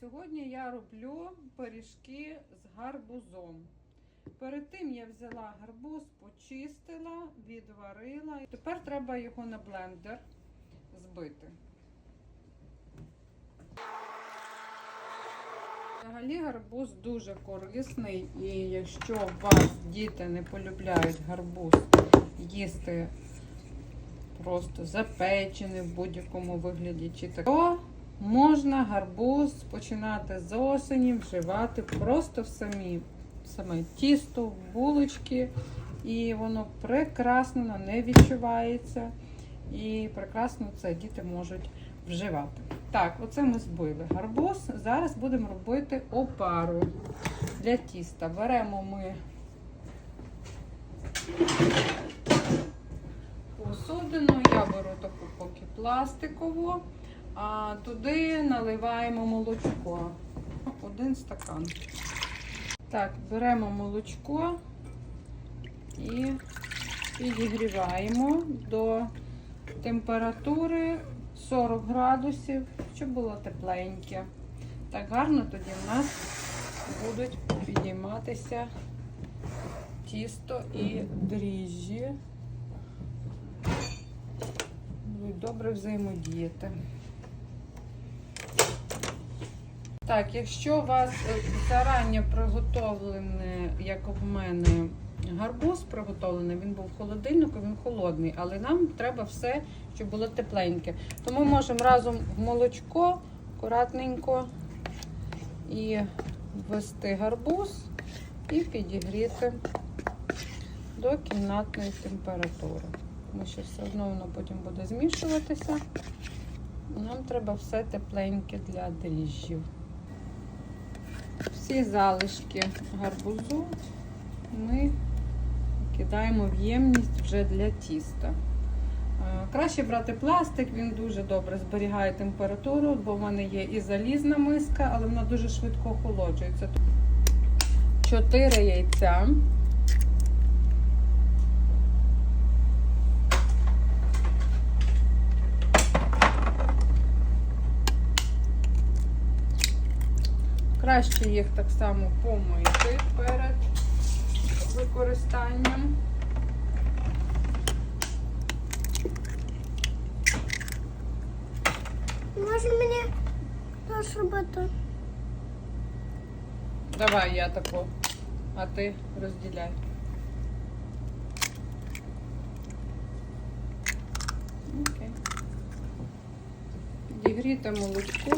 Сьогодні я роблю пиріжки з гарбузом. Перед тим я взяла гарбуз, почистила, відварила. Тепер треба його на блендер збити. Взагалі гарбуз дуже корисний, і якщо вас діти не полюбляють гарбуз їсти просто запечений в будь-якому вигляді, чи так, то можна гарбуз починати з осені вживати просто в самі саме тісто, в булочки, і воно прекрасно не відчувається. І прекрасно це діти можуть вживати. Так, оце ми збили гарбуз. Зараз будемо робити опару для тіста. Беремо ми посудину, я беру таку поки пластикову, а туди наливаємо молочко. Один стакан. Так, беремо молочко і підігріваємо до температури 40 градусів, щоб було тепленьке. Так гарно тоді в нас будуть підійматися тісто і дріжджі. Будуть добре взаємодіяти. Так, якщо у вас е, зарані приготовлений, як в мене, гарбуз приготовлений, він був в холодильнику, він холодний, але нам треба все, щоб було тепленьке. Тому можемо разом в молочко акуратненько і ввести гарбуз і підігріти до кімнатної температури. Тому що все одно воно потім буде змішуватися. Нам треба все тепленьке для дріжджів. Всі залишки гарбузу ми кидаємо в ємність вже для тіста. Е, Краще брати пластик, він дуже добре зберігає температуру, бо в мене є і залізна миска, але вона дуже швидко охолоджується. 4 яйця. Краще їх так само помити перед використанням. Може мені теж робити? Давай я тако, а ти розділяй. Окей. Підігріте молочко.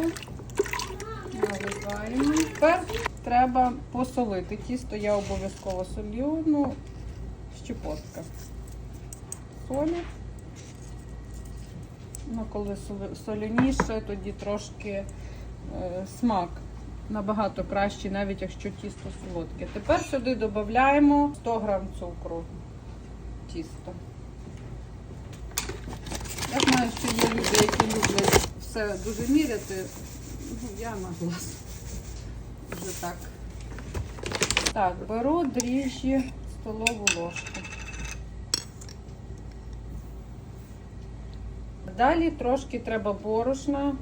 Наливаємо. Тепер треба посолити. Тісто я обов'язково солю, ну, щепотка. Солі. Ну, коли соляніше, тоді трошки е, смак набагато кращий, навіть якщо тісто солодке. Тепер сюди додаємо 100 грам цукру тісто. Я знаю, що є люди, які люблять все дуже міряти. Я на глаз. Вже так. Так, беру дріжджі столову ложку. Далі трошки треба борошна.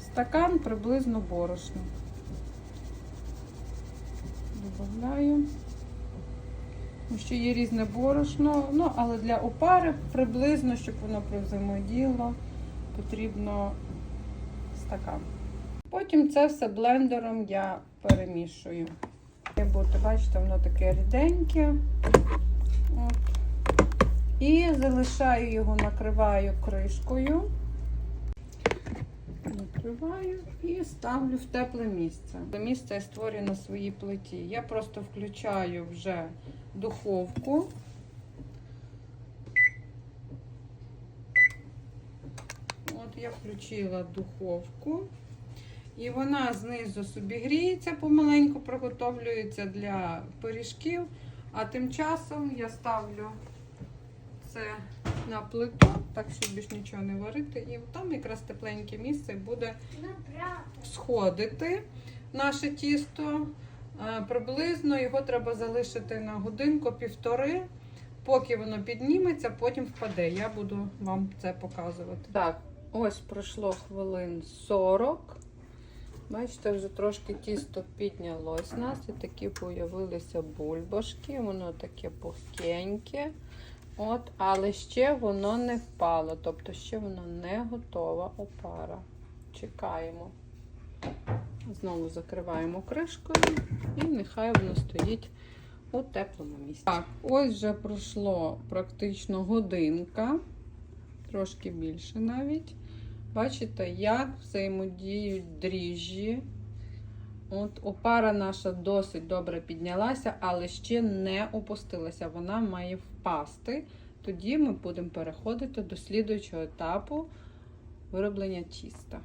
Стакан приблизно борошна. Добавляю. Ну, Ще є різне борошно, ну, але для опари приблизно, щоб воно взаємодіяло, потрібно стакан. Потім це все блендером я перемішую. Бути, бачите, воно таке ріденьке. От. І залишаю його, накриваю кришкою. Накриваю і ставлю в тепле місце. Це місце я створюю на своїй плиті. Я просто включаю вже духовку. От я включила духовку. І вона знизу собі гріється, помаленьку приготовлюється для пиріжків. А тим часом я ставлю це на плиту, так щоб більш нічого не варити. І там якраз тепленьке місце буде сходити наше тісто. Е, Приблизно його треба залишити на годинку-півтори, поки воно підніметься, потім впаде. Я буду вам це показувати. Так, ось пройшло хвилин 40. Бачите, вже трошки тісто піднялось нас і такі появилися бульбашки, воно таке пухкеньке. От, але ще воно не впало, тобто ще воно не готова опара. Чекаємо. Знову закриваємо кришкою і нехай воно стоїть у теплому місці. Так, ось вже пройшло практично годинка, трошки більше навіть. Бачите, як взаємодіють дріжджі. От опара наша досить добре піднялася, але ще не опустилася. Вона має впасти. Тоді ми будемо переходити до слідуючого етапу вироблення тіста.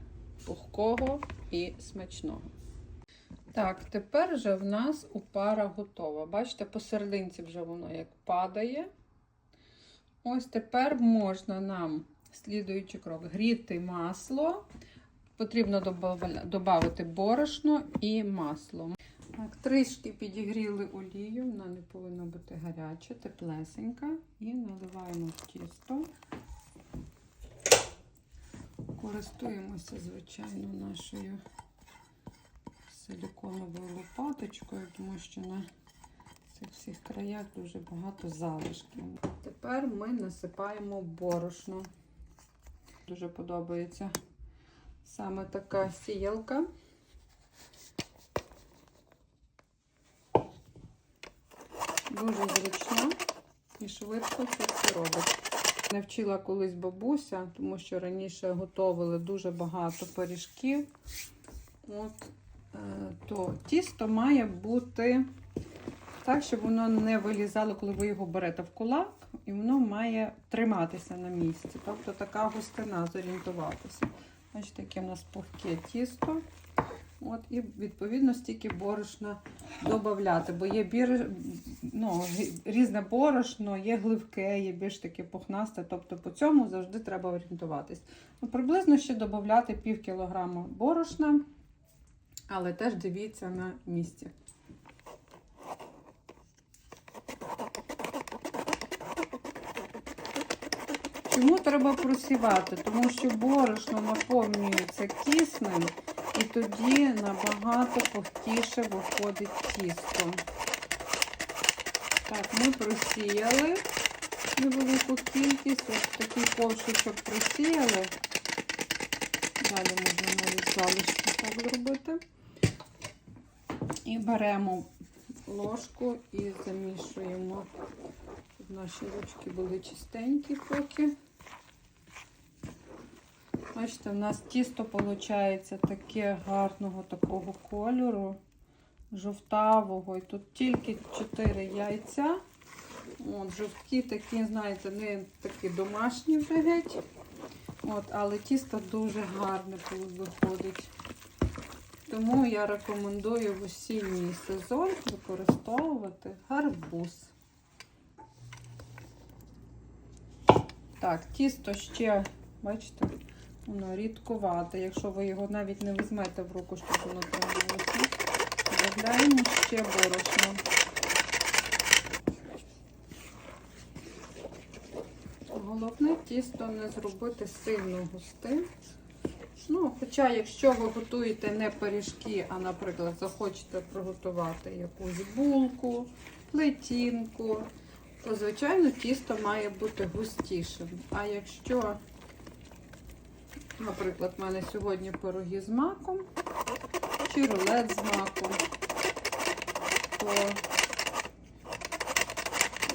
Пухкого і смачного. Так, тепер вже в нас опара готова. Бачите, посерединці вже воно як падає. Ось тепер можна нам, слідуючий крок, гріти масло. Потрібно додати борошно і масло. Так, трішки підігріли олію, вона не повинна бути гаряча, теплесенька. І наливаємо в тісто. Користуємося, звичайно, нашою силіконовою лопаточкою, тому що на цих всіх краях дуже багато залишків. Тепер ми насипаємо борошно. Дуже подобається саме така сіялка. Дуже зручна і швидко це все робить. Не вчила колись бабуся, тому що раніше готували дуже багато пиріжків. От, е, то тісто має бути так, щоб воно не вилізало, коли ви його берете в кулак, і воно має триматися на місці. Тобто така густина, зорієнтуватися. Бачите, яке в нас пухке тісто. От, І відповідно стільки борошна додати, бо є бір... ну, різне борошно, є гливке, є більш таке пухнасте. Тобто по цьому завжди треба орієнтуватись. Ну, приблизно ще додати пів кілограма борошна, але теж дивіться на місці. Чому треба просівати? Тому що борошно наповнюється киснем, і тоді набагато пухтіше виходить тісто. Так, ми просіяли невелику кількість, ось такий ковшичок просіяли. Далі можна навіть залишки так зробити. І беремо ложку і замішуємо. Наші ручки були чистенькі поки. Бачите, в нас тісто виходить таке гарного такого кольору, жовтавого. І тут тільки 4 яйця. От, Жовткі такі, знаєте, не такі домашні вже геть. От, але тісто дуже гарне виходить. Тому я рекомендую в осінній сезон використовувати гарбуз. Так, тісто ще, бачите, воно рідкувате. Якщо ви його навіть не візьмете в руку, щоб воно трималося, додаємо ще борошно. Головне тісто не зробити сильно густим. Ну, Хоча, якщо ви готуєте не пиріжки, а, наприклад, захочете приготувати якусь булку, плетінку, то, звичайно, тісто має бути густішим. А якщо, наприклад, в мене сьогодні пироги з маком чи рулет з маком, то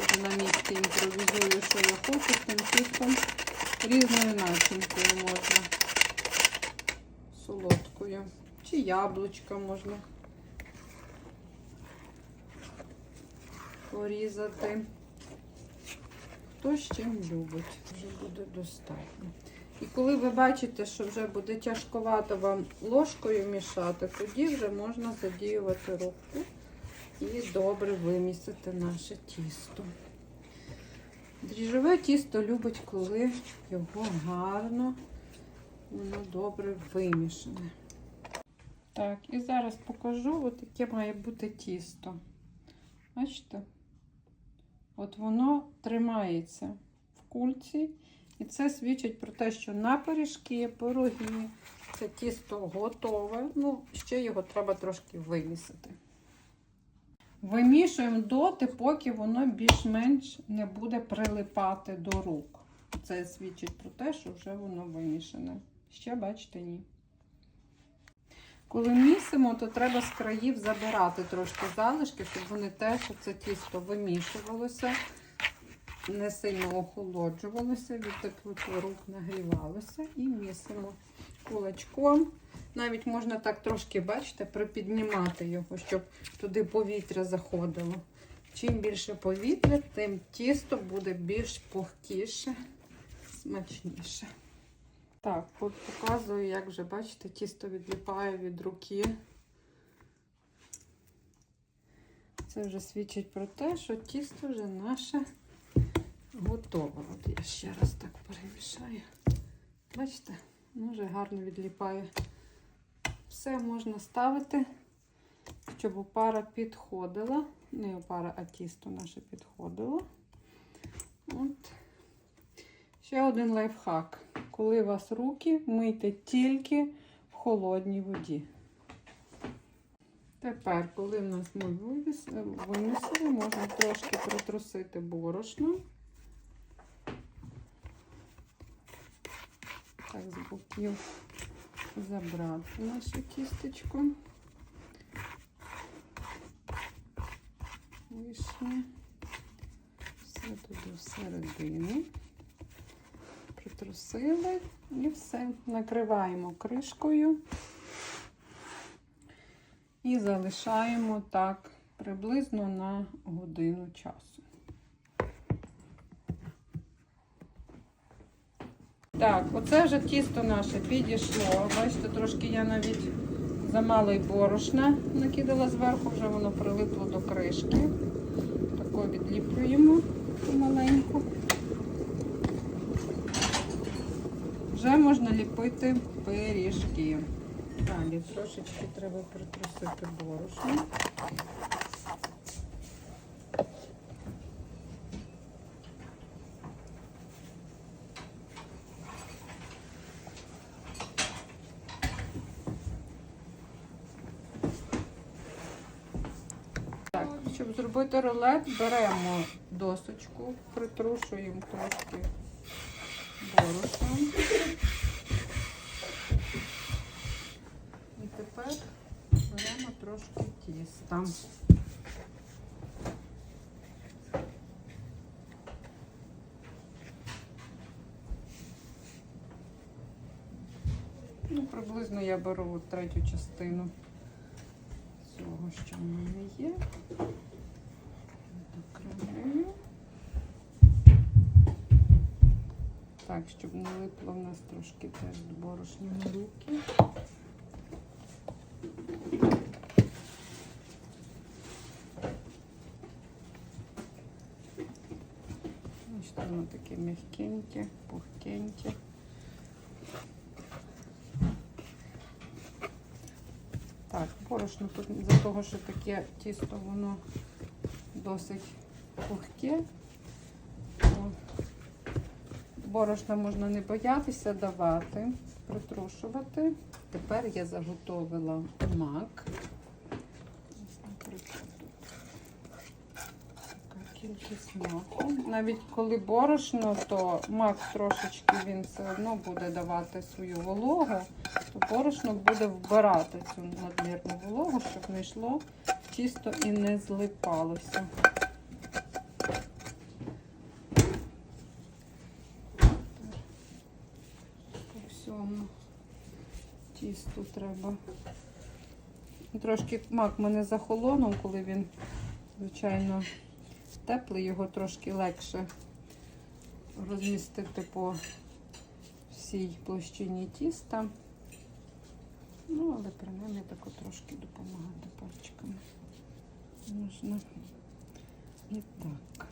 вже на місці імпровізую, що я хочу з тим тістом різною начинкою можна. Солодкою. Чи яблучка можна порізати. Хто з чим любить, вже буде достатньо. І коли ви бачите, що вже буде тяжковато вам ложкою мішати, тоді вже можна задіювати руку і добре вимісити наше тісто. Дріжджове тісто любить, коли його гарно, воно добре вимішане. Так, і зараз покажу, от яке має бути тісто. Бачите? От воно тримається в кульці. І це свідчить про те, що на пиріжки, пироги, Це тісто готове. Ну, ще його треба трошки вимісити. Вимішуємо доти, поки воно більш-менш не буде прилипати до рук. Це свідчить про те, що вже воно вимішане. Ще, бачите, ні. Коли місимо, то треба з країв забирати трошки залишки, щоб вони теж це тісто вимішувалося, не сильно охолоджувалося, від теплоти рук нагрівалося і місимо кулачком. Навіть можна так трошки, бачите, припіднімати його, щоб туди повітря заходило. Чим більше повітря, тим тісто буде більш пухкіше, смачніше. Так, от показую, як вже, бачите, тісто відліпає від руки. Це вже свідчить про те, що тісто вже наше готове. От я ще раз так перемішаю. Бачите, воно вже гарно відліпає. Все можна ставити, щоб опара підходила. Не опара, а тісто наше підходило. От. Ще один лайфхак. Коли у вас руки, мийте тільки в холодній воді. Тепер, коли в нас ми вимісили, можна трошки притрусити борошно. Так, з боків забрати нашу тістечко. Вишня. Все туди всередину. Притрусили і все. Накриваємо кришкою і залишаємо так приблизно на годину часу. Так, оце вже тісто наше підійшло. Бачите, трошки я навіть замало й борошна накидала зверху, вже воно прилипло до кришки. Тако відліплюємо помаленьку. Вже можна ліпити пиріжки. Далі трошечки треба притрусити борошно. Так, щоб зробити рулет, беремо досочку, притрушуємо трошки борошном. І тепер беремо трошки тіста. Ну, приблизно я беру третю частину цього, що в мене є. Так, щоб не липло в нас трошки теж борошні на руки. Бачите, воно таке м'якеньке, пухкеньке. Так, борошно тут за того, що таке тісто, воно досить пухке. Борошна можна не боятися давати, притрушувати. Тепер я заготовила мак. Кількість маку. Навіть коли борошно, то мак трошечки він все одно буде давати свою вологу, то борошно буде вбирати цю надмірну вологу, щоб не йшло в тісто і не злипалося. По всьому тісту треба. Трошки мак мене захолонув, коли він, звичайно, теплий, його трошки легше розмістити по всій площині тіста. Ну, але принаймні тако трошки допомагати пальчиками. Можна і так.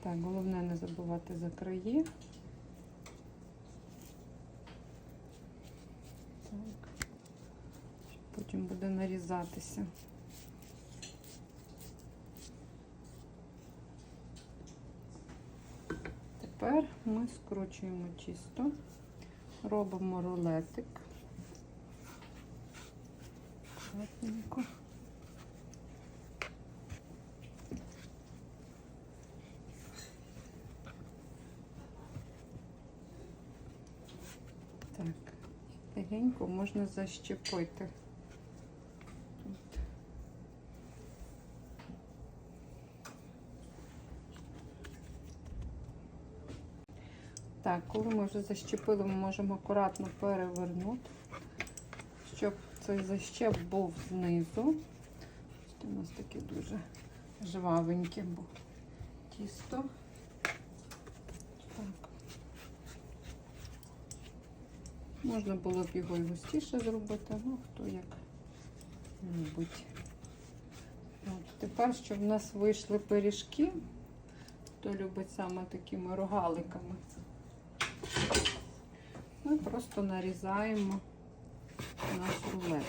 Так, головне не забувати за краї. Так. Потім буде нарізатися. Тепер ми скручуємо тісто. Робимо рулетик. Аккуратненько. Так, легенько можна защепити. Так, коли ми вже защепили, ми можемо акуратно перевернути, щоб цей защеп був знизу. У нас таке дуже жвавеньке бо тісто. Так. Можна було б його і густіше зробити, ну хто як любить. От, тепер, щоб в нас вийшли пиріжки, хто любить саме такими рогаликами, ми просто нарізаємо наш рулет.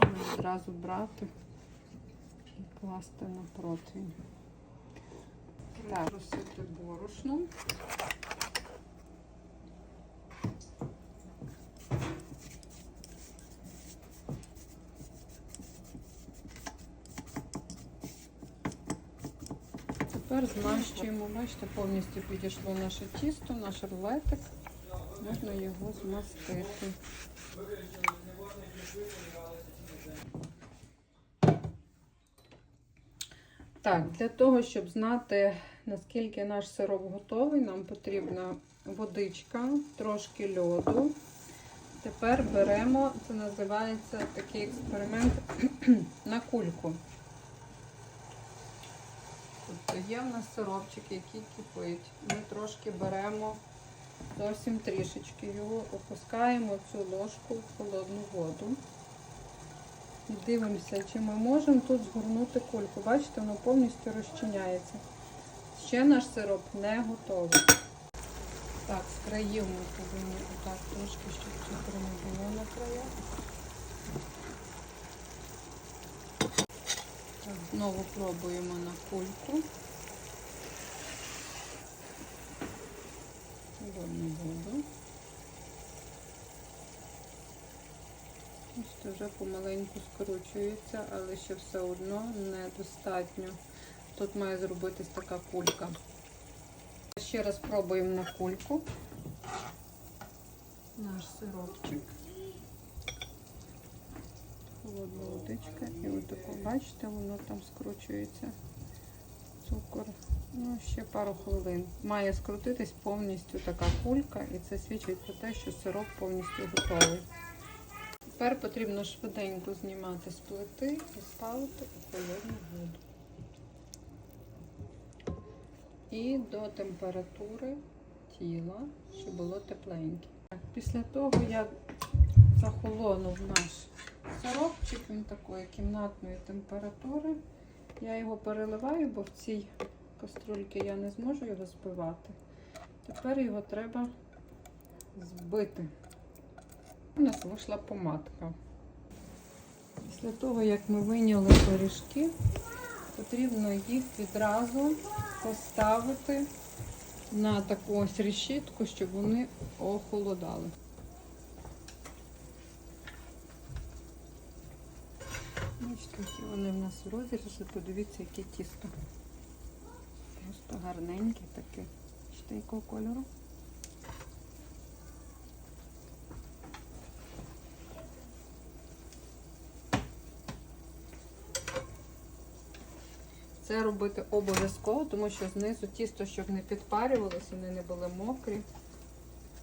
Можна одразу брати і класти на противень. Просити борошном. Тепер змащуємо, бачите, повністю підійшло наше тісто, наш рулетик. Можна його змастити. Так, для того, щоб знати, наскільки наш сироп готовий, нам потрібна водичка, трошки льоду. Тепер беремо, це називається такий експеримент на кульку. Є в нас сиропчик, який кипить. Ми трошки беремо зовсім трішечки його, опускаємо цю ложку в холодну воду. І дивимося, чи ми можемо тут згорнути кульку. Бачите, воно повністю розчиняється. Ще наш сироп не готовий. Так, з країв ми повинні отак трошки, щоб цукру не було на краях. Так, знову пробуємо на кульку. Холодну воду. Ось вже помаленьку скручується, але ще все одно недостатньо. Тут має зробитись така кулька. Ще раз пробуємо на кульку. Наш сиропчик. Холодна водичка. І отако, бачите, воно там скручується. Цукор. Ну, ще пару хвилин. Має скрутитись повністю така кулька, і це свідчить про те, що сироп повністю готовий. Тепер потрібно швиденько знімати з плити і ставити у холодну воду. І до температури тіла, щоб було тепленьке. Після того, як захолонув наш сиропчик, він такої кімнатної температури, я його переливаю, бо в цій каструльці я не зможу його збивати. Тепер його треба збити. У нас вийшла помадка. Після того, як ми вийняли пиріжки, потрібно їх відразу поставити на таку ось решітку, щоб вони охолодали. Бачите, які вони в нас в розрізі, подивіться, яке тісто. Просто гарненьке таке. Бачите, якого кольору. Це робити обов'язково, тому що знизу тісто, щоб не підпарювалося, вони не були мокрі.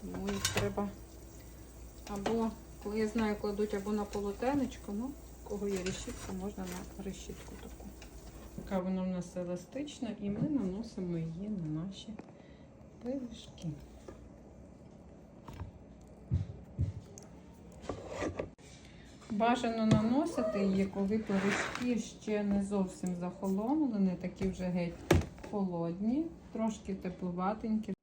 Тому їх треба або, коли я знаю, кладуть або на полотенечко, ну, кого є решітка, можна на решітку таку. Така вона в нас еластична і ми наносимо її на наші пиріжки. Бажано наносити її, коли пиріжки ще не зовсім захолонули, не такі вже геть холодні, трошки тепловатенькі,